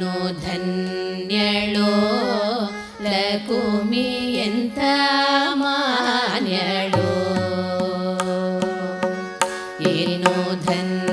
ನೀನು ಧನ್ಯಳೋ ಲಕುಮಿ ಎಂತ ಮಾನ್ಯಳೋ. ಏನು ಧನ್ಯ